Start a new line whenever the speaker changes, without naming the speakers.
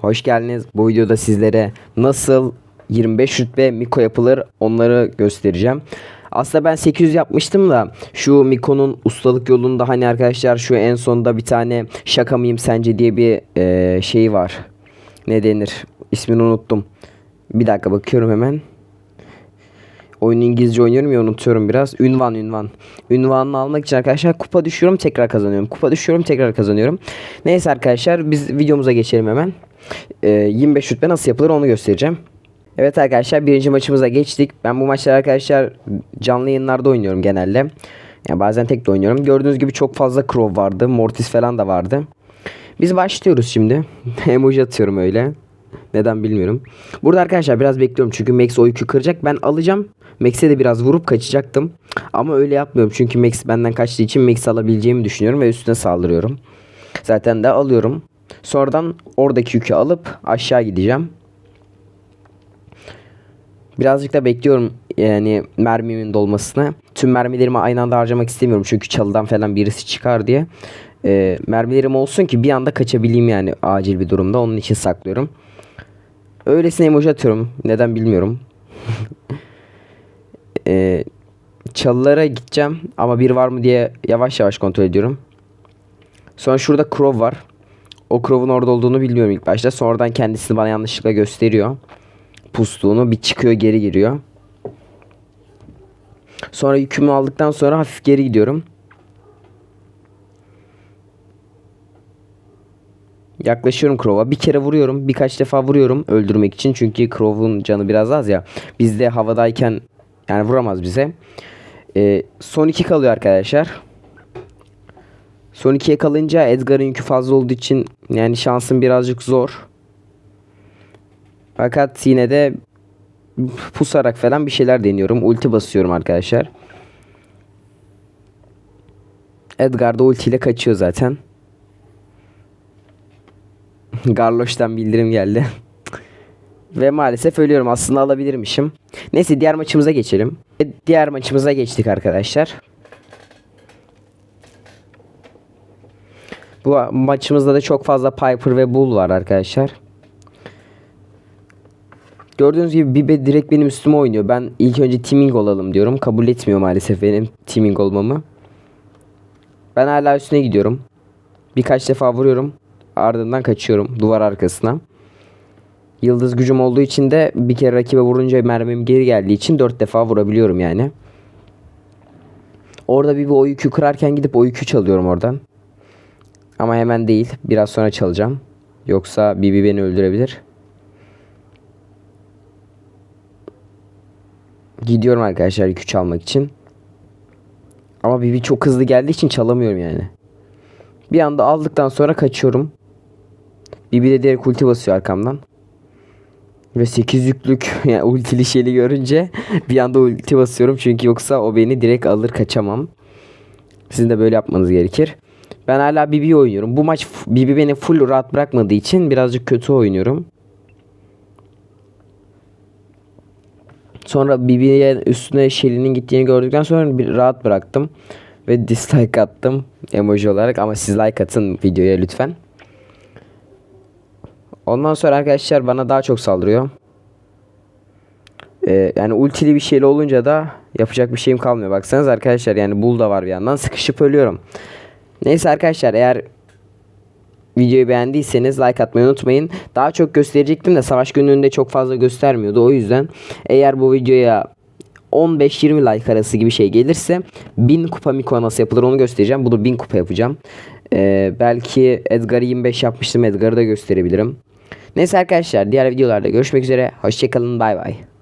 Hoş geldiniz. Bu videoda sizlere nasıl 25 rütbe Miko yapılır onları göstereceğim. Aslında ben 800 yapmıştım da şu Miko'nun ustalık yolunda hani arkadaşlar şu en sonda bir tane şaka mıyım sence diye bir eee şeyi var. Ne denir? İsmini unuttum. Bir dakika bakıyorum hemen. Oyunu İngilizce oynuyorum ya unutuyorum biraz. Ünvan ünvan. Ünvanını almak için arkadaşlar kupa düşüyorum tekrar kazanıyorum. Kupa düşüyorum tekrar kazanıyorum. Neyse arkadaşlar biz videomuza geçelim hemen. Ee, 25 rütbe nasıl yapılır onu göstereceğim. Evet arkadaşlar birinci maçımıza geçtik. Ben bu maçları arkadaşlar canlı yayınlarda oynuyorum genelde. Yani bazen tek de oynuyorum. Gördüğünüz gibi çok fazla Crow vardı. Mortis falan da vardı. Biz başlıyoruz şimdi. Emoji atıyorum öyle. Neden bilmiyorum. Burada arkadaşlar biraz bekliyorum çünkü Max o yükü kıracak. Ben alacağım. Max'e de biraz vurup kaçacaktım. Ama öyle yapmıyorum çünkü Max benden kaçtığı için Max alabileceğimi düşünüyorum ve üstüne saldırıyorum. Zaten de alıyorum. Sonradan oradaki yükü alıp aşağı gideceğim. Birazcık da bekliyorum yani mermimin dolmasını. Tüm mermilerimi aynı anda harcamak istemiyorum çünkü çalıdan falan birisi çıkar diye. Ee, mermilerim olsun ki bir anda kaçabileyim yani acil bir durumda. Onun için saklıyorum. Öylesine emoji atıyorum. Neden bilmiyorum. Ee, çalılara gideceğim ama bir var mı diye yavaş yavaş kontrol ediyorum. Sonra şurada Crow var. O Crow'un orada olduğunu bilmiyorum ilk başta. Sonradan kendisini bana yanlışlıkla gösteriyor. Pustuğunu bir çıkıyor geri giriyor. Sonra yükümü aldıktan sonra hafif geri gidiyorum. Yaklaşıyorum Crow'a. Bir kere vuruyorum. Birkaç defa vuruyorum öldürmek için. Çünkü Crow'un canı biraz az ya. Biz de havadayken yani vuramaz bize. Ee, son 2 kalıyor arkadaşlar. Son 2'ye kalınca Edgar'ın yükü fazla olduğu için yani şansım birazcık zor. Fakat yine de pusarak falan bir şeyler deniyorum. Ulti basıyorum arkadaşlar. Edgar da ultiyle kaçıyor zaten. Garloş'tan bildirim geldi. Ve maalesef ölüyorum. Aslında alabilirmişim. Neyse diğer maçımıza geçelim. E, Diğer maçımıza geçtik arkadaşlar. Bu maçımızda da çok fazla Piper ve Bull var arkadaşlar. Gördüğünüz gibi Bibe direkt benim üstüme oynuyor. Ben ilk önce teaming olalım diyorum. Kabul etmiyor maalesef benim teaming olmamı. Ben hala üstüne gidiyorum. Birkaç defa vuruyorum. Ardından kaçıyorum duvar arkasına. Yıldız gücüm olduğu için de bir kere rakibe vurunca mermim geri geldiği için 4 defa vurabiliyorum yani. Orada bir, bir o yükü kırarken gidip o yükü çalıyorum oradan. Ama hemen değil. Biraz sonra çalacağım. Yoksa Bibi beni öldürebilir. Gidiyorum arkadaşlar yükü çalmak için. Ama Bibi çok hızlı geldiği için çalamıyorum yani. Bir anda aldıktan sonra kaçıyorum. Bibi de direkt ulti basıyor arkamdan. Ve 8 yüklük yani ultili şeyli görünce bir anda ulti basıyorum. Çünkü yoksa o beni direkt alır kaçamam. Sizin de böyle yapmanız gerekir. Ben hala Bibi oynuyorum. Bu maç Bibi beni full rahat bırakmadığı için birazcık kötü oynuyorum. Sonra Bibi'ye üstüne Shelly'nin gittiğini gördükten sonra bir rahat bıraktım. Ve dislike attım emoji olarak ama siz like atın videoya lütfen. Ondan sonra arkadaşlar bana daha çok saldırıyor. Ee, yani ultili bir şeyle olunca da yapacak bir şeyim kalmıyor. Baksanız arkadaşlar yani bul da var bir yandan sıkışıp ölüyorum. Neyse arkadaşlar eğer videoyu beğendiyseniz like atmayı unutmayın. Daha çok gösterecektim de savaş gününde çok fazla göstermiyordu. O yüzden eğer bu videoya 15-20 like arası gibi şey gelirse 1000 kupa Miko nasıl yapılır onu göstereceğim. Bunu 1000 kupa yapacağım. Ee, belki Edgar'ı 25 yapmıştım. Edgar'ı da gösterebilirim. Neyse arkadaşlar diğer videolarda görüşmek üzere. Hoşçakalın bay bay.